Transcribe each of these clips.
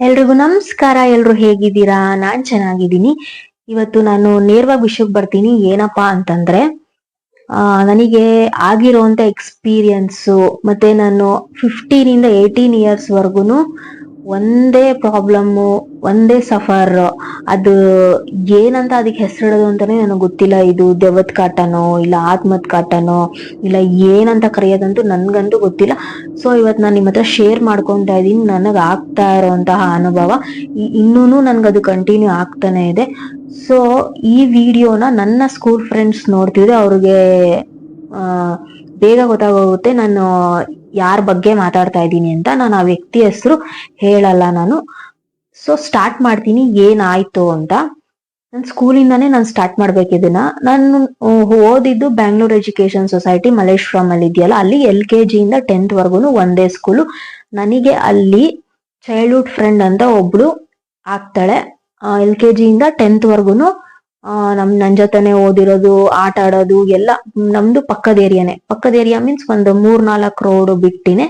ಎಲ್ರಿಗೂ ನಮಸ್ಕಾರ, ಎಲ್ರು ಹೇಗಿದ್ದೀರಾ? ನಾನ್ ಚೆನ್ನಾಗಿದ್ದೀನಿ. ಇವತ್ತು ನಾನು ನೇರವಾಗಿ ವಿಷಯಕ್ಕೆ ಬರ್ತೀನಿ. ಏನಪ್ಪಾ ಅಂತಂದ್ರೆ, ಆ, ನನಗೆ ಆಗಿರೋಂತ ಎಕ್ಸ್ಪೀರಿಯನ್ಸು ಮತ್ತೆ ನಾನು ಫಿಫ್ಟೀನ್ ಇಂದ ಏಯ್ಟೀನ್ ಇಯರ್ಸ್ ವರ್ಗುನು ಒಂದೇ ಪ್ರಾಬ್ಲಮ್ಮು ಒಂದೇ ಸಫರ್. ಅದು ಏನಂತ ಅದಕ್ಕೆ ಹೆಸರಿಡೋದು ಅಂತಾನೆ ನನಗೆ ಗೊತ್ತಿಲ್ಲ. ಇದು ದೆವ್ವದ ಕಾಟನೋ, ಇಲ್ಲ ಆತ್ಮದ ಕಾಟನೋ, ಇಲ್ಲ ಏನಂತ ಕರೆಯೋದಂತೂ ನನಗಂತೂ ಗೊತ್ತಿಲ್ಲ. ಸೊ ಇವತ್ತು ನಾನು ನಿಮ್ಮ ಹತ್ರ ಶೇರ್ ಮಾಡ್ಕೊತಾ ಇದ್ದೀನಿ. ನನಗೆ ಆಗ್ತಾ ಇರೋವಂತಹ ಅನುಭವ ಇನ್ನೂ ನನ್ಗದು ಕಂಟಿನ್ಯೂ ಆಗ್ತಾನೆ ಇದೆ. ಸೊ ಈ ವಿಡಿಯೋನ ನನ್ನ ಸ್ಕೂಲ್ ಫ್ರೆಂಡ್ಸ್ ನೋಡ್ತಿದ್ರೆ ಅವ್ರಿಗೆ ಬೇಗ ಗೊತ್ತಾಗೋಗುತ್ತೆ. ನಾನು ಯಾರ ಬಗ್ಗೆ ಮಾತಾಡ್ತಾ ಇದ್ದೀನಿ ಅಂತ ನಾನು ಆ ವ್ಯಕ್ತಿ ಹೆಸರು ಹೇಳಲ್ಲ ನಾನು. ಸೊ ಸ್ಟಾರ್ಟ್ ಮಾಡ್ತೀನಿ. ಏನಾಯ್ತು ಅಂತ. ನನ್ನ ಸ್ಕೂಲಿಂದಾನೇ ನಾನು ಸ್ಟಾರ್ಟ್ ಮಾಡ್ಬೇಕು ಇದನ್ನ. ನಾನು ಓದಿದ್ದು ಬ್ಯಾಂಗ್ಳೂರ್ ಎಜುಕೇಶನ್ ಸೊಸೈಟಿ ಮಲೇಶ್ವರಂ ಅಲ್ಲಿ ಇದೆಯಲ್ಲ ಅಲ್ಲಿ ಎಲ್ ಕೆ ಜಿಯಿಂದ ಟೆಂತ್ ವರ್ಗುನು ಒಂದೇ ಸ್ಕೂಲು ನನಗೆ ಅಲ್ಲಿ ಚೈಲ್ಡ್ಹುಡ್ ಫ್ರೆಂಡ್ ಅಂತ ಒಬ್ಳು ಆಗ್ತಾಳೆ. ಎಲ್ ಕೆ ಜಿಯಿಂದ ಟೆಂತ್ ವರ್ಗುನು ನಮ್, ನನ್ ಜೊತೆನೆ ಓದಿರೋದು, ಆಟ ಆಡೋದು, ಎಲ್ಲ ನಮ್ದು ಪಕ್ಕದ ಏರಿಯಾನೆ. ಪಕ್ಕದ ಏರಿಯಾ ಮೀನ್ಸ್ ಒಂದು ಮೂರ್ ನಾಲ್ಕು ರೋಡ್ ಬಿಟ್ಟಿನೇ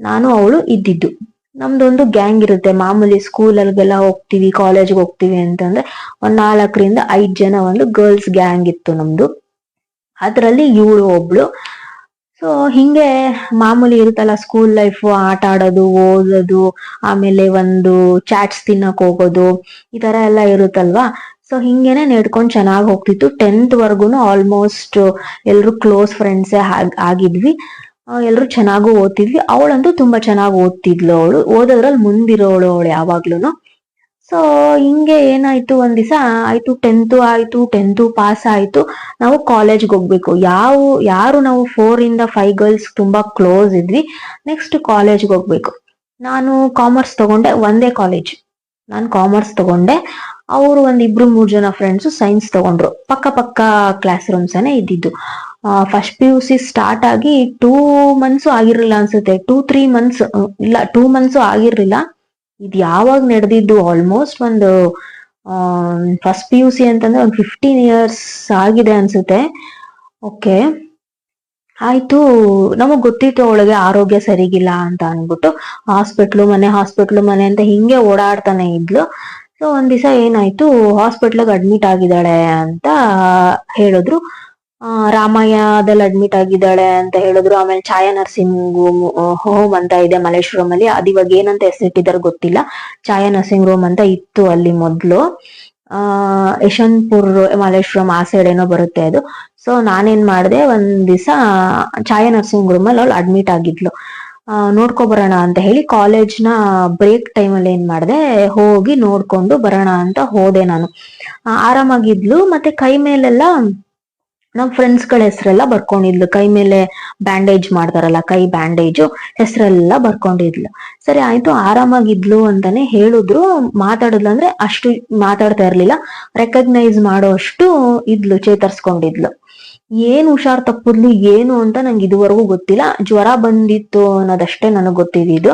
ನಾನು ಅವಳು ಇದ್ದಿದ್ದು. ನಮ್ದೊಂದು ಗ್ಯಾಂಗ್ ಇರುತ್ತೆ. ಮಾಮೂಲಿ ಸ್ಕೂಲ್ ಅಲ್ಲಿಗೆಲ್ಲ ಹೋಗ್ತಿವಿ ಕಾಲೇಜ್ಗೆ ಹೋಗ್ತೀವಿ ಅಂತಂದ್ರೆ ಒಂದ್ ನಾಲ್ಕರಿಂದ ಐದ್ ಜನ ಒಂದು ಗರ್ಲ್ಸ್ ಗ್ಯಾಂಗ್ ಇತ್ತು ನಮ್ದು. ಅದ್ರಲ್ಲಿ ಇವಳು, ಒಬ್ಳು. ಸೊ ಹಿಂಗೆ ಮಾಮೂಲಿ ಇರುತ್ತಲ್ಲ ಸ್ಕೂಲ್ ಲೈಫ್ ಆಟ ಆಡೋದು, ಓದೋದು, ಆಮೇಲೆ ಒಂದು ಚಾಟ್ಸ್ ತಿನ್ನಕ್ ಹೋಗೋದು, ಈ ತರ ಎಲ್ಲ ಇರುತ್ತಲ್ವಾ? ಸೊ ಹಿಂಗೇನೆ ನೆಡ್ಕೊಂಡ್ ಚೆನ್ನಾಗಿ ಹೋಗ್ತಿತ್ತು. ಟೆಂತ್ ವರ್ಗುನು ಆಲ್ಮೋಸ್ಟ್ ಎಲ್ರು ಕ್ಲೋಸ್ ಫ್ರೆಂಡ್ಸೇ ಆಗಿದ್ವಿ. ಎಲ್ರು ಚೆನ್ನಾಗೂ ಓದ್ತಿದ್ವಿ. ಅವಳಂತೂ ತುಂಬಾ ಚೆನ್ನಾಗಿ ಓದ್ತಿದ್ಲು ಅವಳು. ಓದೋದ್ರಲ್ಲಿ ಮುಂದಿರೋಳು ಅವಳು ಯಾವಾಗ್ಲೂ ಸೊ ಹಿಂಗೆ ಏನಾಯ್ತು ಒಂದ್ ದಿವಸ, ಆಯ್ತು ಟೆಂತ್ ಆಯ್ತು ಟೆಂತ್ ಪಾಸ್ ಆಯ್ತು. ನಾವು ಕಾಲೇಜ್ಗೆ ಹೋಗ್ಬೇಕು. ಯಾವ, ಯಾರು ನಾವು ಫೋರ್ ಇಂದ ಫೈವ್ ಗರ್ಲ್ಸ್ ತುಂಬಾ ಕ್ಲೋಸ್ ಇದ್ವಿ ನೆಕ್ಸ್ಟ್ ಕಾಲೇಜ್ಗೆ ಹೋಗ್ಬೇಕು. ನಾನು ಕಾಮರ್ಸ್ ತಗೊಂಡೆ, ಒಂದೇ ಕಾಲೇಜ್ ನಾನು ಕಾಮರ್ಸ್ ತಗೊಂಡೆ. ಅವರು ಒಂದ್ ಇಬ್ರು ಮೂರ್ ಜನ ಫ್ರೆಂಡ್ಸ್ ಸೈನ್ಸ್ ತಗೊಂಡ್ರು. ಪಕ್ಕ ಪಕ್ಕ ಕ್ಲಾಸ್ ರೂಮ್ಸ್ ಇದ್ದಿದ್ದು. First P U C start ಆಗಿ ಟೂ ಮಂತ್ಸ್ ಆಗಿರ್ಲಿಲ್ಲ ಅನ್ಸುತ್ತೆ. ಟೂ ತ್ರೀ ಮಂತ್ಸ್ ಇಲ್ಲ ಟೂ ಮಂತ್ಸ್ ಆಗಿರ್ಲಿಲ್ಲ. ಇದು ಯಾವಾಗ ನಡೆದಿದ್ದು? ಆಲ್ಮೋಸ್ಟ್ ಒಂದು ಫಸ್ಟ್ ಪಿ ಯು ಸಿ ಅಂತಂದ್ರೆ ಒಂದು ಫಿಫ್ಟೀನ್ ಇಯರ್ಸ್ ಆಗಿದೆ ಅನ್ಸುತ್ತೆ. ಓಕೆ ಆಯ್ತು, ನಮಗ್ ಗೊತ್ತಿತ್ತು ಅವಳಿಗೆ ಆರೋಗ್ಯ ಸರಿಗಿಲ್ಲ ಅಂತ ಅನ್ಬಿಟ್ಟು ಹಾಸ್ಪಿಟ್ಲು ಮನೆ ಹಾಸ್ಪಿಟ್ಲು ಮನೆ ಅಂತ ಹಿಂಗೆ ಓಡಾಡ್ತಾನೆ ಇದ್ಲು. ಸೊ ಒಂದ್ ದಿವಸ ಏನಾಯ್ತು ಹಾಸ್ಪಿಟ್ಲಿಗೆ ಅಡ್ಮಿಟ್ ಆಗಿದ್ದಾಳೆ ಅಂತ ಹೇಳಿದ್ರು. ರಾಮಯ್ಯದಲ್ಲಿ ಅಡ್ಮಿಟ್ ಆಗಿದ್ದಾಳೆ ಅಂತ ಹೇಳಿದ್ರು. ಆಮೇಲೆ ಛಾಯಾ ನರ್ಸಿಂಗ್ ಹೋಮ್ ಅಂತ ಇದೆ ಮಲ್ಲೇಶ್ವರಂ ಅಲ್ಲಿ. ಅದ್ ಇವಾಗ ಏನಂತ ಹೆಸರಿಟ್ಟಿದ್ದಾರೆ ಗೊತ್ತಿಲ್ಲ. ಛಾಯಾ ನರ್ಸಿಂಗ್ ರೂಮ್ ಅಂತ ಇತ್ತು ಅಲ್ಲಿ ಮೊದ್ಲು. ಆ, ಯಶವಂತಪುರ್ ಮಲ್ಲೇಶ್ವರಂ ಆ ಸೈಡ್ ಏನೋ ಬರುತ್ತೆ ಅದು. ಸೊ ನಾನೇನ್ ಮಾಡಿದೆ, ಒಂದ್ ದಿವಸ ಛಾಯಾ ನರ್ಸಿಂಗ್ ರೂಮ್ ಅಲ್ಲಿ ಅವಳು ಅಡ್ಮಿಟ್ ಆಗಿದ್ಲು. ನೋಡ್ಕೊ ಬರೋಣ ಅಂತ ಹೇಳಿ ಕಾಲೇಜ್ನ ಬ್ರೇಕ್ ಅಲ್ಲಿ ಏನ್ ಮಾಡಿದೆ, ಹೋಗಿ ನೋಡ್ಕೊಂಡು ಬರೋಣ ಅಂತ ಹೋದೆ ನಾನು. ಆರಾಮಾಗಿದ್ಲು, ಮತ್ತೆ ಕೈ ಮೇಲೆಲ್ಲ ನಮ್ ಫ್ರೆಂಡ್ಸ್ಗಳ ಹೆಸರೆಲ್ಲ ಬರ್ಕೊಂಡಿದ್ಲು. ಕೈ ಮೇಲೆ ಬ್ಯಾಂಡೇಜ್ ಮಾಡ್ತಾರಲ್ಲ, ಕೈ ಬ್ಯಾಂಡೇಜ್ ಹೆಸರೆಲ್ಲ ಬರ್ಕೊಂಡಿದ್ಲು. ಸರಿ, ಆಯ್ತು, ಆರಾಮಾಗಿದ್ಲು ಅಂತಾನೆ ಹೇಳಿದ್ರು. ಮಾತಾಡಿದ್ಲು ಅಂದ್ರೆ ಅಷ್ಟು ಮಾತಾಡ್ತಾ ಇರ್ಲಿಲ್ಲ. ರೆಕಗ್ನೈಸ್ ಮಾಡೋ ಅಷ್ಟು ಇದ್ಲು, ಚೇತರ್ಸ್ಕೊಂಡಿದ್ಲು. ಏನ್ ಹುಷಾರ್ ತಪ್ಪಿದ್ಲು ಏನು ಅಂತ ನಂಗೆ ಇದುವರೆಗೂ ಗೊತ್ತಿಲ್ಲ. ಜ್ವರ ಬಂದಿತ್ತು ಅನ್ನೋದಷ್ಟೇ ನನಗೆ ಗೊತ್ತಿದ್ದು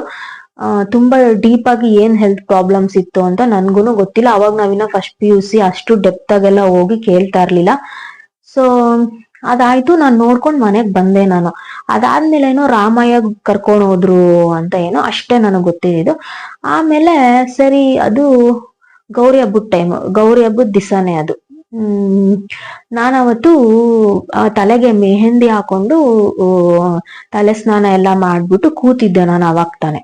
ತುಂಬಾ ಡೀಪ್ ಆಗಿ ಏನ್ ಹೆಲ್ತ್ ಪ್ರಾಬ್ಲಮ್ಸ್ ಇತ್ತು ಅಂತ ನನ್ಗೂನು ಗೊತ್ತಿಲ್ಲ. ಅವಾಗ ನಾವಿನ್ನ ಫಸ್ಟ್ ಪಿ ಯು ಸಿ ಅಷ್ಟು ಡೆಪ್ತ್ ಆಗೆಲ್ಲ ಹೋಗಿ ಕೇಳ್ತಾ ಇರ್ಲಿಲ್ಲ. ಸೊ ಅದಾಯ್ತು. ನಾನ್ ನೋಡ್ಕೊಂಡ್ ಮನೆಗ್ ಬಂದೆ ನಾನು. ಅದಾದ್ಮೇಲೆ ಏನೋ ರಾಮಯ್ಯ ಕರ್ಕೊಂಡು ಹೋದ್ರು ಅಂತ ಏನೋ ಅಷ್ಟೇ ನನಗೆ ಗೊತ್ತಿದ್ದು ಆಮೇಲೆ ಸರಿ, ಅದು ಗೌರಿ ಹಬ್ಬದ ಟೈಮ್ ಗೌರಿ ಹಬ್ಬದ ದಿಸಾನೇ ಅದು. ನಾನವತ್ತು ತಲೆಗೆ ಮೆಹಂದಿ ಹಾಕೊಂಡು ತಲೆ ಸ್ನಾನ ಎಲ್ಲ ಮಾಡ್ಬಿಟ್ಟು ಕೂತಿದ್ದೆ ನಾನು ಅವಾಗ ತಾನೆ.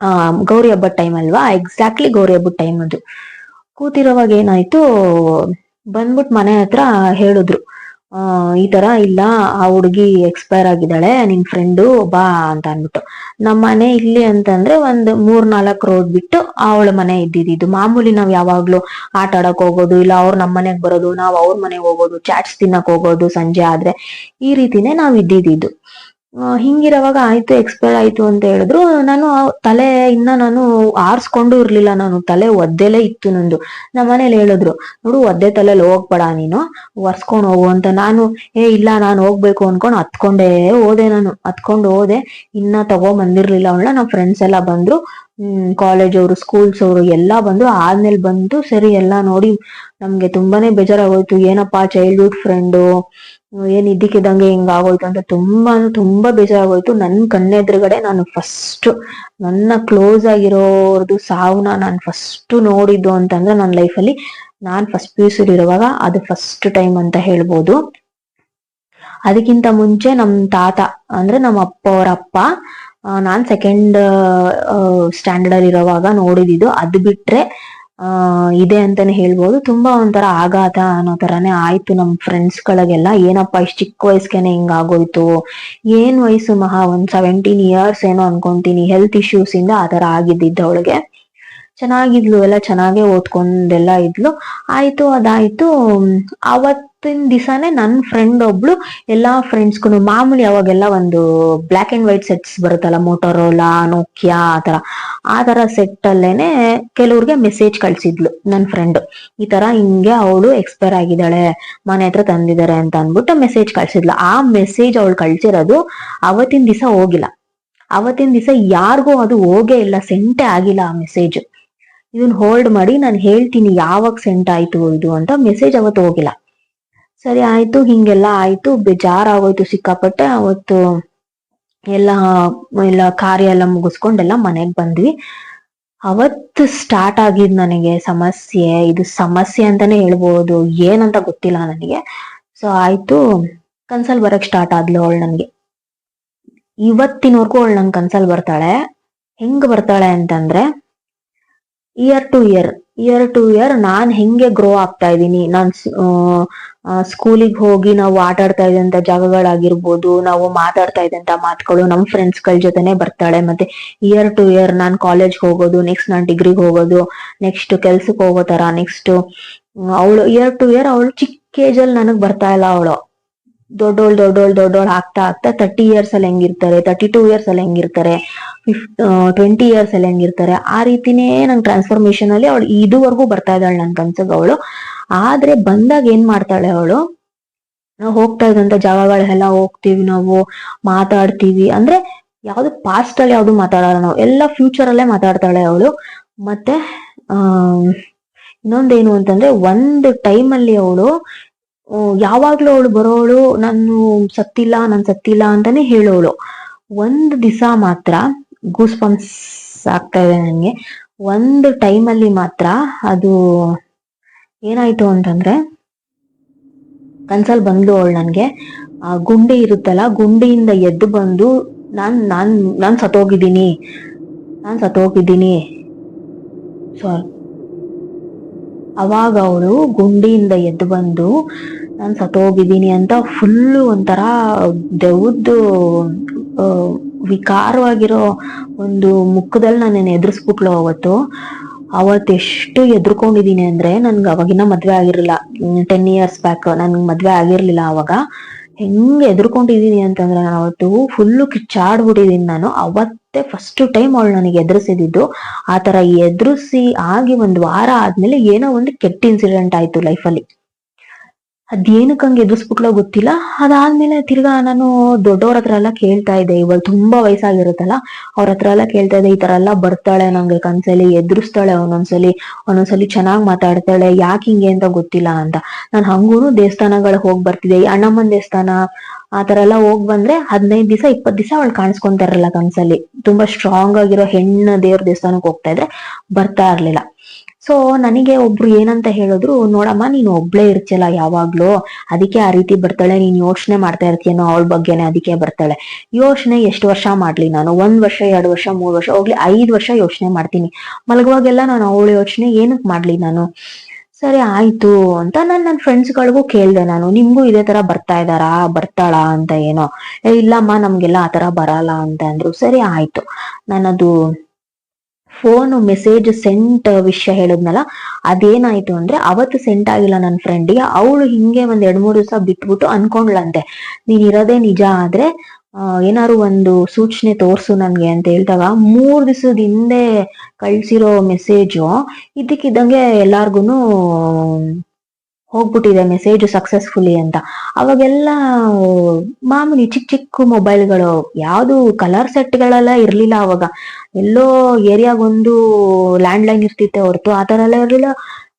ಆ, ಗೌರಿ ಹಬ್ಬದ ಟೈಮ್ ಅಲ್ವಾ? ಎಕ್ಸಾಕ್ಟ್ಲಿ ಗೌರಿ ಹಬ್ಬದ ಟೈಮ್ ಅದು. ಕೂತಿರೋವಾಗ ಏನಾಯ್ತು, ಬಂದ್ಬಿಟ್ ಮನೆ ಹತ್ರ ಹೇಳಿದ್ರು. ಈ ತರ ಇಲ್ಲ, ಆ ಹುಡುಗಿ ಎಕ್ಸ್ಪೈರ್ ಆಗಿದ್ದಾಳೆ, ನಿನ್ ಫ್ರೆಂಡು ಬಾ ಅಂತ ಅನ್ಬಿಟ್ಟು ನಮ್ಮ ಮನೆ ಇಲ್ಲಿ ಅಂತಂದ್ರೆ ಒಂದ್ ಮೂರ್ ನಾಲ್ಕ್ ರೋಡ್ ಬಿಟ್ಟು ಅವಳ ಮನೆ ಇದ್ದಿದ್ದು. ಮಾಮೂಲಿ ನಾವ್ ಯಾವಾಗ್ಲೂ ಆಟ ಆಡಕ್ ಹೋಗೋದು, ಇಲ್ಲ ಅವ್ರ ನಮ್ ಮನೆಗ್ ಬರೋದು, ನಾವ್ ಅವ್ರ ಮನೆಗ್ ಹೋಗೋದು ಚಾಟ್ಸ್ ತಿನ್ನಕ್ ಹೋಗೋದು ಸಂಜೆ ಆದ್ರೆ ಈ ರೀತಿನೇ ನಾವ್ ಇದ್ದಿದ್ದು. ಹಿಂಗಿರೋವಾಗ ಆಯ್ತು ಎಕ್ಸ್ಪೈರ್ ಆಯ್ತು ಅಂತ ಹೇಳಿದ್ರು. ನಾನು ತಲೆ ಇನ್ನ ನಾನು ಆರ್ಸ್ಕೊಂಡು ಇರ್ಲಿಲ್ಲ ನಾನು. ತಲೆ ಒದ್ದೆಲೆ ಇತ್ತು ನಂದು. ನಮ್ಮ ಮನೇಲಿ ಹೇಳಿದ್ರು, ನೋಡು, ಒದ್ದೆ ತಲೆಲಿ ಹೋಗ್ಬೇಡ ನೀನು. ಒರ್ಸ್ಕೊಂಡು ಹೋಗು ಅಂತ ನಾನು, ಏ, ಇಲ್ಲ, ನಾನು ಹೋಗ್ಬೇಕು ಅನ್ಕೊಂಡು ಹತ್ಕೊಂಡೇ ಹೋದೆ ನಾನು. ಹತ್ಕೊಂಡು ಹೋದೆ. ಇನ್ನ ತಗೊಂಬಂದಿರ್ಲಿಲ್ಲ ಅವಳ ನಮ್ಮ ಫ್ರೆಂಡ್ಸ್ ಎಲ್ಲ ಬಂದ್ರು. ಹ್ಮ್ ಕಾಲೇಜ್ ಅವರು ಸ್ಕೂಲ್ಸ್ ಅವರು ಎಲ್ಲಾ ಬಂದ್ರು. ಆದ್ಮೇಲೆ ಬಂದು ಸರಿ ಎಲ್ಲಾ ನೋಡಿ ನಮ್ಗೆ ತುಂಬಾನೇ ಬೇಜಾರಾಗೋಯ್ತು. ಏನಪ್ಪಾ ಚೈಲ್ಡ್ಹುಡ್ ಫ್ರೆಂಡು ಏನ್ ಇದ್ದಕ್ಕಿದ್ದಂಗೆ ಹಿಂಗಾಗೋಯ್ತು ಅಂತ ತುಂಬಾ ತುಂಬಾ ಬೇಜಾರಾಗೋಯ್ತು. ನನ್ ಕಣ್ಣೆದ್ರುಗಡೆ ನಾನು ಫಸ್ಟ್ ನನ್ನ ಕ್ಲೋಸ್ ಆಗಿರೋರ್ದು ಸಾವನ್ನ ನಾನು ಫಸ್ಟ್ ನೋಡಿದ್ದು ಅಂತಂದ್ರೆ ನನ್ನ ಲೈಫಲ್ಲಿ ನಾನ್ ಫಸ್ಟ್ ಪಿ ಯು ಇರುವಾಗ ಅದು ಫಸ್ಟ್ ಟೈಮ್ ಅಂತ ಹೇಳ್ಬೋದು. ಅದಕ್ಕಿಂತ ಮುಂಚೆ ನಮ್ ತಾತ, ಅಂದ್ರೆ ನಮ್ಮ ಅಪ್ಪ, ಅವರ ಅಪ್ಪ ನಾನ್ ಸೆಕೆಂಡ್ ಸ್ಟ್ಯಾಂಡರ್ಡ್ ಅಲ್ಲಿ ಇರುವಾಗ ನೋಡಿದ್ದು. ಅದ್ ಬಿಟ್ರೆ ಆ, ಇದೆ ಅಂತಾನೆ ಹೇಳ್ಬೋದು. ತುಂಬಾ ಒಂಥರ ಆಘಾತ ಅನ್ನೋ ತರಾನೇ ಆಯ್ತು ನಮ್ ಫ್ರೆಂಡ್ಸ್ ಗಳಿಗೆಲ್ಲ. ಏನಪ್ಪಾ ಇಷ್ಟ ಚಿಕ್ಕ ವಯಸ್ಸಿಗೆನೆ ಹಿಂಗ್ ಆಗೋಯ್ತು ಏನ್ ವಯಸ್ಸು ಮಹಾ? ಒಂದ್ ಸೆವೆಂಟೀನ್ ಇಯರ್ಸ್ ಏನೋ ಅನ್ಕೊಂತೀನಿ. ಹೆಲ್ತ್ ಇಶ್ಯೂಸ್ ಇಂದ ಆ ತರ ಆಗಿದ್ದಿದ್ದು ಅವಳಿಗೆ. ಚೆನ್ನಾಗಿದ್ಲು, ಎಲ್ಲ ಚೆನ್ನಾಗೆ ಓದ್ಕೊಂಡೆಲ್ಲ ಇದ್ಲು. ಆಯ್ತು, ಅದಾಯ್ತು. ಅವತ್ತಿನ ದಿವಸನೇ ನನ್ನ ಫ್ರೆಂಡ್ ಒಬ್ಳು ಎಲ್ಲಾ ಫ್ರೆಂಡ್ಸ್ಗೂ ಮಾಮೂಲಿ ಅವಾಗೆಲ್ಲ ಒಂದು ಬ್ಲಾಕ್ ಅಂಡ್ ವೈಟ್ ಸೆಟ್ಸ್ ಬರುತ್ತಲ್ಲ ಮೋಟೋರೋಲಾ ನೋಕಿಯಾ ತರ ಆ ತರ ಸೆಟ್ ಅಲ್ಲೇನೆ ಕೆಲವ್ರಿಗೆ ಮೆಸೇಜ್ ಕಳ್ಸಿದ್ಲು ನನ್ನ ಫ್ರೆಂಡ್ ಈ ತರ ಹಿಂಗೆ ಅವಳು ಎಕ್ಸ್ಪೈರ್ ಆಗಿದ್ದಾಳೆ, ಮನೆ ಹತ್ರ ತಂದಿದ್ದಾರೆ ಅಂತ ಅಂದ್ಬಿಟ್ಟು ಮೆಸೇಜ್ ಕಳ್ಸಿದ್ಲು. ಆ ಮೆಸೇಜ್ ಅವಳು ಕಳ್ಸಿರೋದು ಅವತ್ತಿನ ದಿವಸ ಹೋಗಿಲ್ಲ. ಅವತ್ತಿನ ದಿವಸ ಯಾರಿಗೂ ಅದು ಹೋಗೇ ಇಲ್ಲ, ಸೆಂಟೆ ಆಗಿಲ್ಲ ಆ ಮೆಸೇಜ್ ಇದನ್ನ ಹೋಲ್ಡ್ ಮಾಡಿ ನಾನು ಹೇಳ್ತೀನಿ ಯಾವಾಗ ಸೆಂಟ್ ಆಯ್ತು ಇದು ಅಂತ ಮೆಸೇಜ್ ಅವತ್ತು ಹೋಗಿಲ್ಲ. ಸರಿ ಆಯ್ತು, ಹಿಂಗೆಲ್ಲ ಆಯ್ತು, ಬೇಜಾರಾಗೋಯ್ತು ಸಿಕ್ಕಾಪಟ್ಟೆ. ಅವತ್ತು ಎಲ್ಲ ಎಲ್ಲ ಕಾರ್ಯ ಎಲ್ಲ ಮುಗಿಸ್ಕೊಂಡೆಲ್ಲ ಮನೆಗೆ ಬಂದ್ವಿ. ಅವತ್ತು ಸ್ಟಾರ್ಟ್ ಆಗಿದ್ ನನಗೆ ಸಮಸ್ಯೆ, ಇದು ಸಮಸ್ಯೆ ಅಂತಾನೆ ಹೇಳ್ಬೋದು, ಏನಂತ ಗೊತ್ತಿಲ್ಲ ನನಗೆ. ಸೊ ಆಯ್ತು, ಕನ್ಸಲ್ ಬರಕ್ ಸ್ಟಾರ್ಟ್ ಆದ್ಲು ಅವಳು ನನ್ಗೆ. ಇವತ್ತಿನವರೆಗೂ ಅವಳು ನಂಗೆ ಕನ್ಸಲ್ ಬರ್ತಾಳೆ. ಹೆಂಗ್ ಬರ್ತಾಳೆ ಅಂತಂದ್ರೆ year to year year to year ನಾನ್ ಹೆಂಗೆ ಗ್ರೋ ಆಗ್ತಾ ಇದ್ದೀನಿ. ನಾನು ಸ್ಕೂಲಿಗೆ ಹೋಗಿ ನಾವು ಆಟ ಆಡ್ತಾ ಇದ್ದಂತ ಜಾಗಗಳಾಗಿರ್ಬೋದು, ನಾವು ಮಾತಾಡ್ತಾ ಇದ್ದಂತ ಮಾತುಗಳು ನಮ್ಮ ಫ್ರೆಂಡ್ಸ್ಗಳ ಜೊತೆನೆ ಬರ್ತಾಳೆ. ಮತ್ತೆ ಇಯರ್ ಟು ಇಯರ್ ನಾನ್ ಕಾಲೇಜ್ ಹೋಗೋದು ನೆಕ್ಸ್ಟ್ ನಾನು ಡಿಗ್ರಿಗೆ ಹೋಗೋದು ನೆಕ್ಸ್ಟ್ ಕೆಲ್ಸಕ್ಕೆ ಹೋಗೋ ತರ ನೆಕ್ಸ್ಟ್ ಅವಳು ಇಯರ್ ಟು ಇಯರ್ ಅವಳು ಚಿಕ್ಕ ಏಜ್ ಅಲ್ಲಿ ನನಗ್ ಬರ್ತಾ ಇಲ್ಲ ಅವಳು. ದೊಡ್ಡೋಳ್ ದೊಡ್ಡೋಳ್ ದೊಡ್ಡೋಳ್ ಆಗ್ತಾ ಆಗ್ತಾ ತರ್ಟಿ ಇಯರ್ಸ್ ಅಲ್ಲಿ ಹೆಂಗಿರ್ತಾರೆ ತರ್ಟಿ ಟೂ ಇಯರ್ಸ್ ಅಲ್ಲಿ ಹೆಂಗಿರ್ತಾರೆ ಟ್ವೆಂಟಿ ಇಯರ್ಸ್ ಅಲ್ಲಿ ಹೆಂಗಿರ್ತಾರೆ, ಆ ರೀತಿನೇ ನಂಗೆ ಟ್ರಾನ್ಸ್ಫಾರ್ಮೇಶನ್ ಅಲ್ಲಿ ಅವಳು ಇದುವರೆಗೂ ಬರ್ತಾ ಇದ್ದಾಳೆ ನನ್ ಕನ್ಸಗ್ ಅವಳು. ಆದ್ರೆ ಬಂದಾಗ ಏನ್ ಮಾಡ್ತಾಳೆ ಅವಳು? ನಾವು ಹೋಗ್ತಾ ಇದ್ದಂತ ಜಾಗಗಳೆಲ್ಲ ಹೋಗ್ತೀವಿ ನಾವು, ಮಾತಾಡ್ತೀವಿ. ಅಂದ್ರೆ ಯಾವ್ದು ಪಾಸ್ಟ್ ಅಲ್ಲಿ ಯಾವ್ದು ಮಾತಾಡಲ್ಲ ನಾವು, ಎಲ್ಲ ಫ್ಯೂಚರ್ ಅಲ್ಲೇ ಮಾತಾಡ್ತಾಳೆ ಅವಳು. ಮತ್ತೆ, ಆ, ಇನ್ನೊಂದೇನು ಅಂತಂದ್ರೆ ಒಂದು ಟೈಮ್ ಅಲ್ಲಿ ಅವಳು ಯಾವಾಗ್ಲೂ ಅವಳು ಬರೋಳು ನಾನು ಸತ್ತಿಲ್ಲ ನಾನು ಸತ್ತಿಲ್ಲ ಅಂತಾನೆ ಹೇಳೋಳು ಒಂದ್ ದಿವಸ ಮಾತ್ರ ಗೂಸ್ ಪಂಪ್ಸ್ ಆಗ್ತಾ ಇದೆ ನನಗೆ ಒಂದು ಟೈಮ್ ಅಲ್ಲಿ ಮಾತ್ರ ಅದು ಏನಾಯ್ತು ಅಂತಂದ್ರೆ ಕನ್ಸಲ್ ಬಂದ್ಲು ಅವಳು ನನಗೆ. ಆ ಗುಂಡಿ ಇರುತ್ತಲ್ಲ, ಗುಂಡಿಯಿಂದ ಎದ್ದು ಬಂದು, ನಾನ್ ನಾನ್ ನಾನ್ ಸತ್ತೋಗಿದ್ದೀನಿ ನಾನ್ ಸತ್ತೋಗಿದ್ದೀನಿ. ಸಾರಿ ಅವಾಗ ಅವಳು ಗುಂಡಿಯಿಂದ ಎದ್ದು ಬಂದು, ನಾನು ಸತ್ತೋಗಿದ್ದೀನಿ ಅಂತ ಫುಲ್ಲು ಒಂಥರ ದೆವ್ದು ವಿಕಾರವಾಗಿರೋ ಒಂದು ಮುಖದಲ್ಲಿ ನಾನು ಎದುರಿಸ್ಬಿಟ್ಲು ಅವತ್ತು. ಅವತ್ತು ಎಷ್ಟು ಎದ್ರುಕೊಂಡಿದ್ದೀನಿ ಅಂದ್ರೆ ನನ್ಗೆ ಅವಾಗಿನ ಮದುವೆ ಆಗಿರಲಿಲ್ಲ. ಟೆನ್ ಇಯರ್ಸ್ ಬ್ಯಾಕ್ ನನ್ಗೆ ಮದುವೆ ಆಗಿರಲಿಲ್ಲ ಅವಾಗ. ಹೆಂಗೆ ಎದ್ರುಕೊಂಡಿದ್ದೀನಿ ಅಂತಂದ್ರೆ ನಾನು ಅವತ್ತು ಫುಲ್ಲು ಕಿಚ್ಚಾಡ್ಬಿಟ್ಟಿದ್ದೀನಿ ನಾನು. ಅವತ್ತೇ ಫಸ್ಟ್ ಟೈಮ್ ಅವಳು ನನಗೆ ಎದುರಿಸಿದ್ದು. ಆ ತರ ಎದುರಿಸಿ ಆಗಿ ಒಂದ್ ವಾರ ಆದ್ಮೇಲೆ ಏನೋ ಒಂದು ಕೆಟ್ಟ ಇನ್ಸಿಡೆಂಟ್ ಆಯ್ತು ಲೈಫಲ್ಲಿ ಅದೇನಕ್ಕೆ ಹಂಗೆ ಎದುರಿಸ್ಬಿಟ್ಲೋ ಗೊತ್ತಿಲ್ಲ. ಅದಾದ್ಮೇಲೆ ತಿರ್ಗಾ ನಾನು ದೊಡ್ಡವ್ರ ಹತ್ರ ಎಲ್ಲ ಕೇಳ್ತಾ ಇದ್ದೆ. ಇವಾಗ ತುಂಬಾ ವಯಸ್ಸಾಗಿರುತ್ತಲ್ಲ, ಅವ್ರ ಹತ್ರ ಎಲ್ಲ ಕೇಳ್ತಾ ಇದ್ದೆ, ಈ ತರ ಎಲ್ಲ ಬರ್ತಾಳೆ ನಂಗೆ ಕನ್ಸಲ್ಲಿ, ಎದುರಿಸ್ತಾಳೆ ಒಂದೊಂದ್ಸಲಿ ಒಂದೊಂದ್ಸಲಿ ಚೆನ್ನಾಗ್ ಮಾತಾಡ್ತಾಳೆ, ಯಾಕೆ ಹಿಂಗೆ ಅಂತ ಗೊತ್ತಿಲ್ಲ ಅಂತ. ನಾನ್ ಹಂಗೂನು ದೇವಸ್ಥಾನಗಳಿಗೆ ಹೋಗಿ ಬರ್ತಿದ್ದೆ. ಅಣ್ಣಮ್ಮನ್ ದೇವಸ್ಥಾನ, ಆ ತರ ಎಲ್ಲ ಹೋಗ್ ಬಂದ್ರೆ ಹದಿನೈದು ದಿವಸ, ಇಪ್ಪತ್ ದಿವಸ ಅವಳು ಕಾಣಿಸ್ಕೊಂತಾರಲ್ಲ ಕನ್ಸಲ್ಲಿ. ತುಂಬಾ ಸ್ಟ್ರಾಂಗ್ ಆಗಿರೋ ಹೆಣ್ಣು ದೇವ್ರ ದೇವಸ್ಥಾನಕ್ಕೆ ಹೋಗ್ತಾ ಇದ್ರೆ ಬರ್ತಾ ಇರ್ಲಿಲ್ಲ. ಸೊ ನನಗೆ ಒಬ್ರು ಏನಂತ ಹೇಳಿದ್ರು, ನೋಡಮ್ಮ, ನೀನು ಒಬ್ಳೇ ಇರ್ತಿಯಲ್ಲ ಯಾವಾಗ್ಲೂ. ಅದಕ್ಕೆ ಆ ರೀತಿ ಬರ್ತಾಳೆ, ನೀನ್ ಯೋಚನೆ ಮಾಡ್ತಾ ಇರ್ತೀಯನೋ ಅವಳ ಬಗ್ಗೆನೆ ಅದಕ್ಕೆ ಬರ್ತಾಳೆ. ಯೋಚನೆ ಎಷ್ಟು ವರ್ಷ ಮಾಡ್ಲಿ ನಾನು? ಒಂದ್ ವರ್ಷ, ಎರಡು ವರ್ಷ, ಮೂರ್ ವರ್ಷ, ಹೋಗ್ಲಿ, ಐದ್ ವರ್ಷ ಯೋಚನೆ ಮಾಡ್ತೀನಿ. ಮಲಗುವಾಗೆಲ್ಲ ನಾನು ಅವಳ ಯೋಚನೆ ಏನಕ್ ಮಾಡ್ಲಿ ನಾನು? ಸರಿ, ಆಯ್ತು ಅಂತ ನಾನು ನನ್ನ ಫ್ರೆಂಡ್ಸ್ಗಳಿಗೂ ಕೇಳ್ದೆ ನಾನು. ನಿಮ್ಗೂ ಇದೇ ತರ ಬರ್ತಾ ಇದಾರಾ ಬರ್ತಾಳಾ ಅಂತ ಏನೋ. ಇಲ್ಲಮ್ಮ, ನಮ್ಗೆಲ್ಲ ಆ ತರ ಬರಲ್ಲ ಅಂತ ಅಂದ್ರು. ಸರಿ, ಆಯ್ತು. ನಾನದು ಫೋನ್ ಮೆಸೇಜ್ ಸೆಂಟ್ ವಿಷಯ ಹೇಳಿದ್ನಲ್ಲ, ಅದೇನಾಯ್ತು ಅಂದ್ರೆ, ಅವತ್ತು ಸೆಂಟ್ ಆಗಿಲ್ಲ ನನ್ನ ಫ್ರೆಂಡಿಗೆ ಅವಳು ಹಿಂಗೆ ಒಂದ್ ಎರಡ್ ಮೂರು ದಿವಸ ಬಿಟ್ಬಿಟ್ಟು ಅನ್ಕೊಂಡ್ಲಂತೆ ನೀನ್ ಇರೋದೇ ನಿಜ ಆದ್ರೆ ಏನಾದ್ರು ಒಂದು ಸೂಚನೆ ತೋರ್ಸು ನನ್ಗೆ ಅಂತ ಹೇಳ್ದಾಗ, ಮೂರ್ ದಿವಸದ ಹಿಂದೆ ಕಳ್ಸಿರೋ ಮೆಸೇಜು ಇದಕ್ಕಿದ್ದಂಗೆ ಎಲ್ಲಾರ್ಗುನು ಹೋಗ್ಬಿಟ್ಟಿದೆ ಮೆಸೇಜ್ ಸಕ್ಸಸ್ಫುಲಿ ಅಂತ. ಅವಾಗೆಲ್ಲ ಮಾಮೂಲಿ ಚಿಕ್ಕ ಚಿಕ್ಕ ಮೊಬೈಲ್ಗಳು ಯಾವುದು ಕಲರ್ ಸೆಟ್ಗಳೆಲ್ಲ ಇರ್ಲಿಲ್ಲ ಅವಾಗ. ಎಲ್ಲೋ ಏರಿಯಾಗೊಂದು ಲ್ಯಾಂಡ್ ಲೈನ್ ಇರ್ತಿತ್ತೆ ಹೊರತು ಆ ಥರ ಎಲ್ಲ ಇರಲಿಲ್ಲ.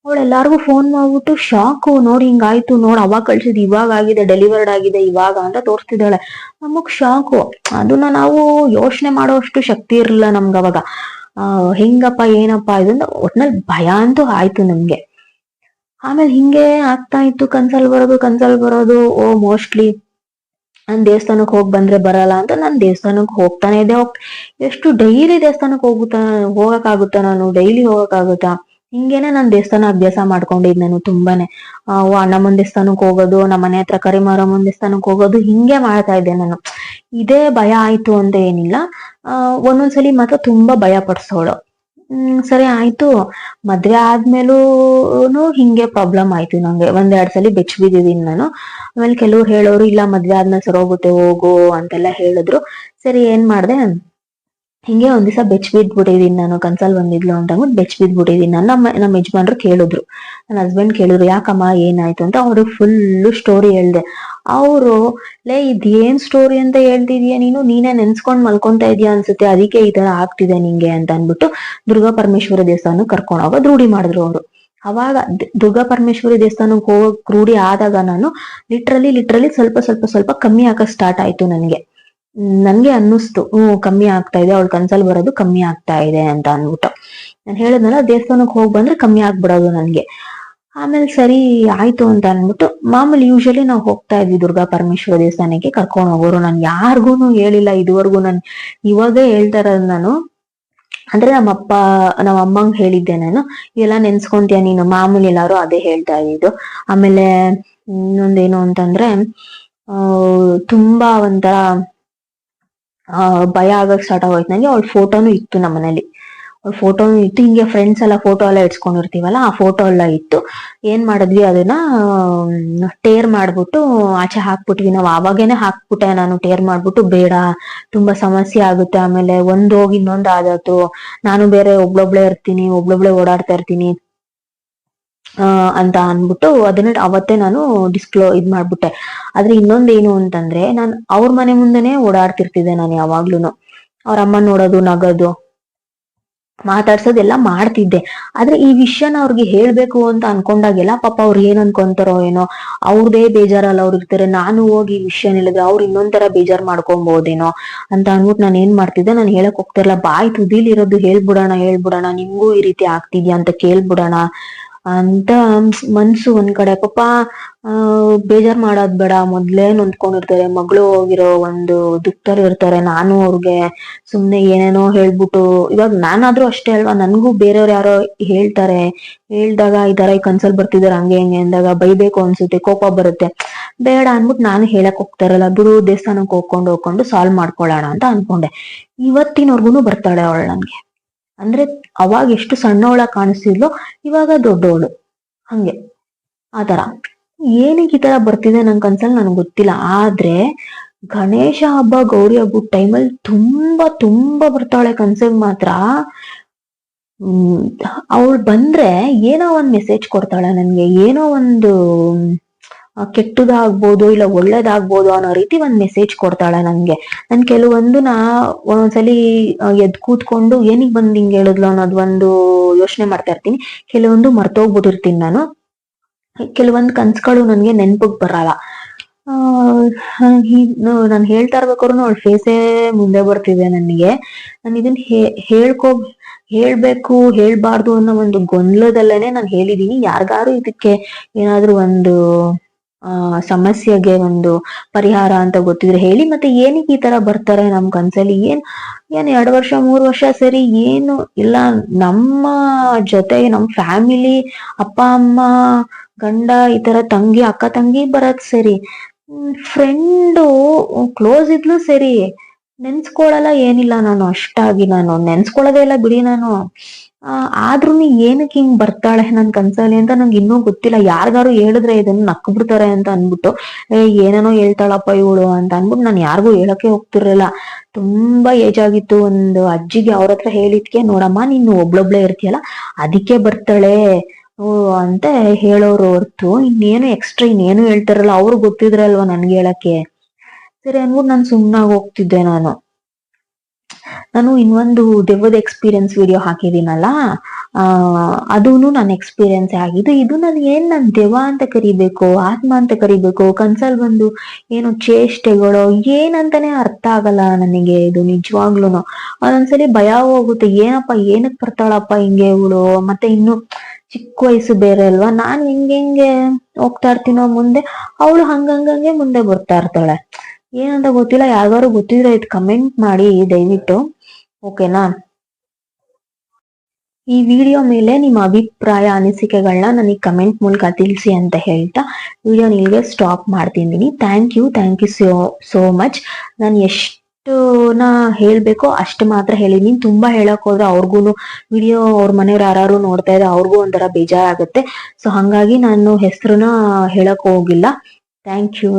ಅವಳು ಫೋನ್ ಮಾಡ್ಬಿಟ್ಟು ಶಾಕು ನೋಡಿ ಹಿಂಗಾಯ್ತು ನೋಡ್ ಅವಾಗ ಕಳ್ಸಿದ್ ಇವಾಗ ಆಗಿದೆ ಡೆಲಿವರ್ಡ್ ಆಗಿದೆ, ಇವಾಗ ಅಂತ ತೋರಿಸ್ತಿದ್ದಾಳೆ. ನಮಗ್ ಶಾಕು ಅದನ್ನ ನಾವು ಯೋಚನೆ ಮಾಡೋಷ್ಟು ಶಕ್ತಿ ಇರಲಿಲ್ಲ ನಮ್ಗೆ ಅವಾಗ ಹೆಂಗಪ್ಪ, ಏನಪ್ಪ? ಇದನ್ನ ಒಟ್ನಲ್ಲಿ ಭಯ ಅಂತೂ ಆಯ್ತು ನಮ್ಗೆ. ಆಮೇಲೆ ಹಿಂಗೆ ಆಗ್ತಾ ಇತ್ತು, ಕನ್ಸಲ್ ಬರೋದು ಕನ್ಸಲ್ ಬರೋದು, ಓ ಮೋಸ್ಟ್ಲಿ ನಾನ್ ದೇವಸ್ಥಾನಕ್ ಹೋಗ್ ಬಂದ್ರೆ ಬರಲ್ಲ ಅಂತ ನಾನ್ ದೇವಸ್ಥಾನಕ್ ಹೋಗ್ತಾನೆ ಇದ್ದೆ. ಹೋಗ್, ಎಷ್ಟು ಡೈಲಿ ದೇವಸ್ಥಾನಕ್ ಹೋಗುತ್ತಾ ಹೋಗಕ್ ಆಗುತ್ತಾ ನಾನು? ಡೈಲಿ ಹೋಗಕ್ ಆಗುತ್ತಾ ಹಿಂಗೇನೆ ನಾನ್ ದೇವಸ್ಥಾನ ಅಭ್ಯಾಸ ಮಾಡ್ಕೊಂಡಿದ್ ನಾನು ತುಂಬಾನೇ. ಆ ಅಣ್ಣಮ್ಮನ್ ದೇವಸ್ಥಾನಕ್ ಹೋಗೋದು ನಮ್ಮ ಮನೆ ಹತ್ರ ಕರಿಮಾರಮ್ಮನ ದೇವಸ್ಥಾನಕ್ ಹೋಗೋದು, ಹಿಂಗೆ ಮಾಡ್ತಾ ಇದ್ದೆ ನಾನು. ಇದೇ ಭಯ ಆಯ್ತು ಅಂತ ಏನಿಲ್ಲ. ಆ, ಒಂದೊಂದ್ಸಲಿ ಮಾತ್ರ ತುಂಬಾ ಭಯ ಪಡ್ಸೋಳು. ಹ್ಮ್, ಸರಿ ಆಯ್ತು. ಮದ್ವೆ ಆದ್ಮೇಲೂ ಹಿಂಗೆ ಪ್ರಾಬ್ಲಮ್ ಆಯ್ತು ನಂಗೆ. ಒಂದ್ ಎರಡ್ ಸಲ ಬೆಚ್ಚ ಬಿದ್ದಿದೀನಿ ನಾನು. ಆಮೇಲೆ ಕೆಲವ್ರು ಹೇಳೋರು, ಇಲ್ಲ, ಮದ್ವೆ ಆದ್ಮೇಲೆ ಸರೋಗುತ್ತೆ ಹೋಗು, ಅಂತೆಲ್ಲ ಹೇಳಿದ್ರು. ಸರಿ, ಏನ್ ಮಾಡ್ದೆ? ಹಿಂಗೆ ಒಂದ್ ದಿವಸ ಬೆಚ್ಚ ಬಿದ್ಬಿಟ್ಟಿದೀನಿ ನಾನು. ಕನ್ಸಲ್ ಬಂದಿದ್ಲು ಅಂತ ಅಂದ್ಬಿಟ್ಟು ಬೆಚ್ಚ ಬಿದ್ಬಿಟ್ಟಿದೀನಿ ನಾನು. ನಮ್ಮ ಯಜಮಾನ್ರು ಕೇಳಿದ್ರು. ನನ್ನ ಹಸ್ಬೆಂಡ್ ಕೇಳಿದ್ರು, ಯಾಕಮ್ಮ, ಏನಾಯ್ತು? ಅಂತ. ಅವ್ರಿಗೆ ಫುಲ್ಲು ಸ್ಟೋರಿ ಹೇಳ್ದೆ. ಅವರು, ಲೇ, ಇದೇನ್ ಸ್ಟೋರಿ ಅಂತ ಹೇಳ್ತಿದೀಯ ನೀನು? ನೀನೇ ನೆನ್ಸ್ಕೊಂಡ್ ಮಲ್ಕೊಂತಾ ಇದೀಯ ಅನ್ಸುತ್ತೆ. ಅದಕ್ಕೆ ಈ ತರ ಆಗ್ತಿದೆ ನಿಂಗೆ ಅಂತ ಅನ್ಬಿಟ್ಟು ದುರ್ಗಾ ಪರಮೇಶ್ವರ ದೇವಸ್ಥಾನ ಕರ್ಕೊಂಡು ಹೋಗೋದ್ ರೂಢಿ ಮಾಡಿದ್ರು ಅವರು. ಅವಾಗ ದುರ್ಗಾ ಪರಮೇಶ್ವರಿ ದೇವಸ್ಥಾನಕ್ಕೆ ಹೋಗಕ್ ರೂಢಿ ಆದಾಗ ನಾನು ಲಿಟ್ರಲಿ ಲಿಟ್ರಲಿ ಸ್ವಲ್ಪ ಸ್ವಲ್ಪ ಸ್ವಲ್ಪ ಕಮ್ಮಿ ಆಗಕ್ ಸ್ಟಾರ್ಟ್ ಆಯ್ತು ನನ್ಗೆ. ನನ್ಗೆ ಅನ್ನಿಸ್ತು ಹ್ಮ್ ಕಮ್ಮಿ ಆಗ್ತಾ ಇದೆ, ಅವ್ಳು ಕನ್ಸಲ್ ಬರೋದು ಕಮ್ಮಿ ಆಗ್ತಾ ಇದೆ ಅಂತ ಅನ್ಬಿಟ್ಟು ನಾನು ಹೇಳಿದ್ನಲ್ಲ ದೇವಸ್ಥಾನಕ್ಕೆ ಹೋಗಿ ಬಂದ್ರೆ ಕಮ್ಮಿ ಆಗ್ಬಿಡೋದು ನನ್ಗೆ. ಆಮೇಲೆ ಸರಿ ಆಯ್ತು ಅಂತ ಅನ್ಬಿಟ್ಟು ಮಾಮೂಲಿ ಯೂಶಲಿ ನಾವು ಹೋಗ್ತಾ ಇದ್ವಿ ದುರ್ಗಾ ಪರಮೇಶ್ವರ ದೇವಸ್ಥಾನಕ್ಕೆ ಕರ್ಕೊಂಡು ಹೋಗೋರು. ನಾನು ಯಾರಿಗೂ ಹೇಳಿಲ್ಲ, ಇದುವರೆಗೂ ನಾನು ಇವಾಗ ಹೇಳ್ತಾ ನಾನು. ಅಂದ್ರೆ ನಮ್ಮಪ್ಪ ನಮ್ಮ ಅಮ್ಮಂಗ್ ಹೇಳಿದ್ದೆ ನಾನು. ಇವೆಲ್ಲ ನೆನ್ಸ್ಕೊಂತೀಯ ನೀನು? ಮಾಮೂಲಿ ಎಲ್ಲಾರು ಅದೇ ಹೇಳ್ತಾ ಇದ್ದಿದ್ದು. ಆಮೇಲೆ ಇನ್ನೊಂದೇನು ಅಂತಂದ್ರೆ ತುಂಬಾ ಒಂಥರ ಭಯ ಆಗಕ್ ಸ್ಟಾರ್ಟ್ ಆಗೋಯ್ತು. ನಂಗೆ ಅವಳ ಫೋಟೋನು ಇತ್ತು ನಮ್ಮ ಫೋಟೋನು ಇತ್ತು ಹಿಂಗೆ ಫ್ರೆಂಡ್ಸ್ ಎಲ್ಲ ಫೋಟೋ ಎಲ್ಲ ಇಟ್ಸ್ಕೊಂಡಿರ್ತೀವಲ್ಲ ಆ ಫೋಟೋ ಎಲ್ಲ ಇತ್ತು ಏನ್ ಮಾಡಿದ್ವಿ ಅದನ್ನ ಟೇರ್ ಮಾಡ್ಬಿಟ್ಟು, ಆಚೆ ಹಾಕ್ಬಿಟ್ವಿ. ನಾವು ಆವಾಗೇನೆ ಹಾಕ್ಬಿಟ್ಟೆ, ನಾನು ಟೇರ್ ಮಾಡ್ಬಿಟ್ಟು, ಬೇಡ, ತುಂಬಾ ಸಮಸ್ಯೆ ಆಗುತ್ತೆ, ಆಮೇಲೆ ಒಂದ್ ಹೋಗಿ ಇನ್ನೊಂದ್ ಆದತ್ತು ನಾನು ಬೇರೆ ಒಬ್ಳೊಬ್ಳೆ ಇರ್ತೀನಿ, ಒಬ್ಳೊಬ್ಳೆ ಓಡಾಡ್ತಾ ಇರ್ತೀನಿ ಅಂತ ಅನ್ಬಿಟ್ಟು ಅದನ್ನ ಅವತ್ತೇ ನಾನು ಡಿಸ್ಕ್ಲೋ ಇದ್ ಮಾಡ್ಬಿಟ್ಟೆ. ಆದ್ರೆ ಇನ್ನೊಂದ್ ಏನು ಅಂತಂದ್ರೆ, ನಾನು ಅವ್ರ ಮನೆ ಮುಂದೆನೆ ಓಡಾಡ್ತಿರ್ತಿದ್ದೆ ನಾನು ಯಾವಾಗ್ಲೂನು. ಅವ್ರ ಅಮ್ಮ ನೋಡೋದು, ನಗೋದು. ಮಾತಾಡ್ಸೋದೆಲ್ಲ ಮಾಡ್ತಿದ್ದೆ. ಆದ್ರೆ ಈ ವಿಷಯನ ಅವ್ರಿಗೆ ಹೇಳ್ಬೇಕು ಅಂತ ಅನ್ಕೊಂಡಾಗೆಲ್ಲ ಪಾಪ ಅವ್ರು ಏನ್ ಅನ್ಕೊಂತಾರೋ ಏನೋ, ಅವ್ರದೇ ಬೇಜಾರಲ್ಲ ಅವ್ರು ಇರ್ತಾರೆ. ನಾನು ಹೋಗಿ ಈ ವಿಷಯ ಹೇಳಿದ್ರೆ ಅವ್ರು ಇನ್ನೊಂದರ ಬೇಜಾರ್ ಮಾಡ್ಕೊಬೋದೇನೋ ಅಂತ ಅನ್ಬಿಟ್ಟು ನಾನು ಏನ್ ಮಾಡ್ತಿದ್ದೆ? ನಾನು ಹೇಳಕ್ ಹೋಗ್ತಿರಲ್ಲ ಬಾಯ್ ತುದಿಲಿರೋದು ಹೇಳ್ಬಿಡೋಣ ಹೇಳ್ಬಿಡೋಣ. ನಿಮ್ಗೂ ಈ ರೀತಿ ಆಗ್ತಿದ್ಯಾ ಅಂತ ಕೇಳ್ಬಿಡೋಣ. ಅಂತ ಮನ್ಸು ಒಂದ್ ಕಡೆ ಪಾಪ ಆ, ಬೇಜಾರ್ ಮಾಡೋದ್ ಬೇಡ, ಮೊದ್ಲೇ ನೊಂದ್ಕೊಂಡಿರ್ತಾರೆ, ಮಗಳು ಹೋಗಿರೋ ಒಂದು ದುಃಖದಲ್ಲಿ ಇರ್ತಾರೆ, ನಾನು ಅವ್ರಿಗೆ ಸುಮ್ನೆ ಏನೇನೋ ಹೇಳ್ಬಿಟ್ಟು, ಇವಾಗ ನಾನಾದ್ರೂ ಅಷ್ಟೇ ಅಲ್ವಾ, ನನ್ಗೂ ಬೇರೆಯವ್ರು ಯಾರೋ ಹೇಳ್ತಾರೆ, ಹೇಳ್ದಾಗ ಈ ತರ ಈ ಕನ್ಸಲ್ ಬರ್ತಿದಾರೆ, ಹಂಗೆ, ಹಿಂಗೆ ಅಂದಾಗ ಬೈಬೇಕು ಅನ್ಸುತ್ತೆ, ಕೋಪ ಬರುತ್ತೆ. ಬೇಡ ಅನ್ಬಿಟ್ಟು ನಾನು ಹೇಳಕ್ ಹೋಗ್ತಾರಲ್ಲ ಬಿಡು, ದೇವಸ್ಥಾನಕ್ಕೆ ಹೋಗ್ಕೊಂಡು ಹೋಗ್ಕೊಂಡು ಸಾಲ್ವ್ ಮಾಡ್ಕೊಳ್ಳೋಣ, ಅಂತ ಅನ್ಕೊಂಡೆ. ಇವತ್ತಿನವರ್ಗುನು ಬರ್ತಾಳೆ ಅವಳು ನನ್ಗೆ. ಅಂದ್ರೆ ಅವಾಗ ಎಷ್ಟು ಸಣ್ಣವಳ ಕಾಣಿಸ್ತಿದ್ಲು ಇವಾಗ ದೊಡ್ಡವಳು. ಹಂಗೆ. ಆತರ ಏನಕ್ಕೆ ಈ ತರ ಬರ್ತಿದೆ ನಂಗೆ ಕನ್ಸಲ್ಲಿ ನನಗೆ ಗೊತ್ತಿಲ್ಲ. ಆದ್ರೆ ಗಣೇಶ ಹಬ್ಬ ಗೌರಿ ಹಬ್ಬದ ಟೈಮಲ್ಲಿ ತುಂಬಾ ತುಂಬಾ ಬರ್ತಾಳೆ ಕನ್ಸಗ್ ಮಾತ್ರ. ಅವಳು ಬಂದ್ರೆ ಏನೋ ಒಂದ್ ಮೆಸೇಜ್ ಕೊಡ್ತಾಳೆ ನನ್ಗೆ. ಏನೋ ಒಂದು ಆ, ಕೆಟ್ಟದಾಗ್ಬೋದು ಇಲ್ಲ ಒಳ್ಳೇದಾಗ್ಬೋದು ಅನ್ನೋ ರೀತಿ ಒಂದ್ ಮೆಸೇಜ್ ಕೊಡ್ತಾಳೆ ನಂಗೆ. ನನ್ ಕೆಲವೊಂದು ನಾ ಒಂದೊಂದ್ಸಲಿ ಎದ್ ಕೂತ್ಕೊಂಡು ಏನಿಗ್ ಬಂದ್ ಹಿಂಗ್ ಹೇಳಿದ್ಲು ಅನ್ನೋದ್ ಒಂದು ಯೋಚನೆ ಮಾಡ್ತಾ ಇರ್ತೀನಿ. ಕೆಲವೊಂದು ಮರ್ತೋಗ್ಬಿಟ್ಟಿರ್ತೀನಿ ನಾನು. ಕೆಲವೊಂದು ಕನ್ಸ್ಗಳು ನನ್ಗೆ ನೆನ್ಪಗ್ ಬರಲ್ಲ. ನಾನು ಹೇಳ್ತಾ ಇರ್ಬೇಕಾದ್ರು ಅವಳ ಫೇಸೇ ಮುಂದೆ ಬರ್ತಿದೆ ನನಗೆ. ನಾನು ಇದನ್ನ ಹೇಳ್ಕೊ, ಹೇಳ್ಬೇಕು, ಹೇಳ್ಬಾರ್ದು ಅನ್ನೋ ಒಂದು ಗೊಂದಲದಲ್ಲೇನೆ ನಾನು ಹೇಳಿದೀನಿ. ಯಾರಿಗಾರು ಇದಕ್ಕೆ ಏನಾದ್ರೂ ಒಂದು ಆ, ಸಮಸ್ಯೆಗೆ ಒಂದು ಪರಿಹಾರ ಅಂತ ಗೊತ್ತಿದ್ರೆ ಹೇಳಿ. ಮತ್ತೆ ಏನಕ್ಕೆ ಈ ತರ ಬರ್ತಾರೆ ನಮ್ ಕನ್ಸಲ್ಲಿ? ಏನ್ ಏನ್ ಎರಡು ವರ್ಷ, ಮೂರು ವರ್ಷ ಸರಿ ಏನು ಇಲ್ಲ. ನಮ್ಮ ಜೊತೆ ನಮ್ ಫ್ಯಾಮಿಲಿ, ಅಪ್ಪ, ಅಮ್ಮ, ಗಂಡ, ಈ ತರ ತಂಗಿ, ಅಕ್ಕ, ತಂಗಿ ಬರತ್ ಸರಿ. ಫ್ರೆಂಡು ಕ್ಲೋಸ್ ಇದ್ಲು ಸರಿ. ನೆನ್ಸ್ಕೊಳಲ್ಲ ಏನಿಲ್ಲ ನಾನು, ಅಷ್ಟಾಗಿ ನಾನು. ನೆನ್ಸ್ಕೊಳ್ಳೋದೇ ಇಲ್ಲ ಬಿಡಿ ನಾನು. ಆದ್ರೂ ಏನಕ್ಕೆ ಹಿಂಗ್ ಬರ್ತಾಳೆ ನನ್ ಕನ್ಸಲ್ಲಿ ಅಂತ ನಂಗೆ ಇನ್ನೂ ಗೊತ್ತಿಲ್ಲ. ಯಾರಿಗಾರು ಹೇಳಿದ್ರೆ ಇದನ್ನ ನಕ್ ಬಿಡ್ತಾರೆ ಅಂತ ಅನ್ಬಿಟ್ಟು ಏನೇನೋ ಹೇಳ್ತಾಳಪ್ಪ ಇವಳು ಅಂತ ಅನ್ಬಿಟ್ಟು ನಾನು ಯಾರಿಗೂ ಹೇಳಕ್ಕೆ ಹೋಗ್ತಿರಲಿಲ್ಲ. ತುಂಬಾ ಏಜ್ ಆಗಿತ್ತು. ಒಂದು ಅಜ್ಜಿಗೆ ಅವ್ರ ಹತ್ರ ಹೇಳಿದ್ಕೆ, ನೋಡಮ್ಮ, ನೀನು ಒಬ್ಳೊಬ್ಳೆ ಇರ್ತೀಯಲ್ಲ, ಅದಕ್ಕೆ ಬರ್ತಾಳೆ. ಅಂತ ಹೇಳೋರು ಹೊರ್ತು ಇನ್ನೇನು ಎಕ್ಸ್ಟ್ರಾ ಇನ್ನೇನು ಹೇಳ್ತಾರಲ್ಲ. ಅವ್ರು ಗೊತ್ತಿದ್ರಲ್ವಾ ನನ್ಗೆ ಹೇಳಕ್ಕೆ. ಸರಿ ಅನ್ಬಿಟ್ಟು ನಾನು ಸುಮ್ನಾಗ್ ಹೋಗ್ತಿದ್ದೆ ನಾನು. ನಾನು ಇನ್ನೊಂದು ದೆವ್ವದ ಎಕ್ಸ್ಪೀರಿಯನ್ಸ್ ವಿಡಿಯೋ ಹಾಕಿದೀನಲ್ಲ ಆ, ಅದೂನು ನನ್ನ ಎಕ್ಸ್ಪೀರಿಯನ್ಸ್ ಆಗಿದ್ದು, ಇದು ನಾನು ಏನ್ ನನ್ ದೆವ್ವ ಅಂತ ಕರಿಬೇಕು, ಆತ್ಮ ಅಂತ ಕರಿಬೇಕು, ಕನ್ಸಲ್ ಬಂದು ಏನು ಚೇಷ್ಟೆಗಳು, ಏನಂತಾನೆ ಅರ್ಥ ಆಗಲ್ಲ ನನಗೆ ಇದು ನಿಜವಾಗ್ಲೂ ಒಂದೊಂದ್ಸಲಿ ಭಯ ಹೋಗುತ್ತೆ, ಏನಪ್ಪ, ಏನಕ್ ಬರ್ತಾಳಪ್ಪ ಹಿಂಗೆ ಇವಳು? ಮತ್ತೆ ಇನ್ನು ಚಿಕ್ಕ ವಯಸ್ಸು ಬೇರೆ ಅಲ್ವಾ? ನಾನ್ ಹೆಂಗೆ ಹೆಂಗೆ ಹೋಗ್ತಾ ಇರ್ತೀನೋ ಮುಂದೆ, ಅವಳು ಹಂಗಂಗಂಗೆ ಮುಂದೆ ಬರ್ತಾ ಇರ್ತಾಳೆ. ಏನಂತ ಗೊತ್ತಿಲ್ಲ ಯಾರಿಗಾರು ಗೊತ್ತಿದ್ರೆ ಇದು ಕಮೆಂಟ್ ಮಾಡಿ ದಯವಿಟ್ಟು ಓಕೆನಾ ಈ ವಿಡಿಯೋ ಮೇಲೆ ನಿಮ್ಮ ಅಭಿಪ್ರಾಯ ಅನಿಸಿಕೆಗಳನ್ನ ನನಗೆ ಕಮೆಂಟ್ ಮೂಲಕ ತಿಳಿಸಿ ಅಂತ ಹೇಳ್ತಾ ವಿಡಿಯೋ ನಿಮಗೆ ಸ್ಟಾಪ್ ಮಾಡ್ತಿದ್ದೀನಿ thank you thank you so so much ನಾನು ಎಷ್ಟು ನಾ ಹೇಳಬೇಕೋ ಅಷ್ಟು ಮಾತ್ರ ಹೇಳಿದೀನಿ ತುಂಬಾ ಹೇಳಕ್ ಹೋದ್ರೆ ಅವ್ರಿಗೂ ವಿಡಿಯೋ ಅವ್ರ ಮನೆಯವ್ರು ಯಾರು ನೋಡ್ತಾ ಇದ್ದಾರೆ ಅವ್ರಿಗೂ ಒಂಥರ ಬೇಜಾರಾಗುತ್ತೆ. ಸೊ ಹಂಗಾಗಿ ನಾನು ಹೆಸರನ್ನ ಹೇಳಕ್ ಹೋಗಿಲ್ಲ. Thank you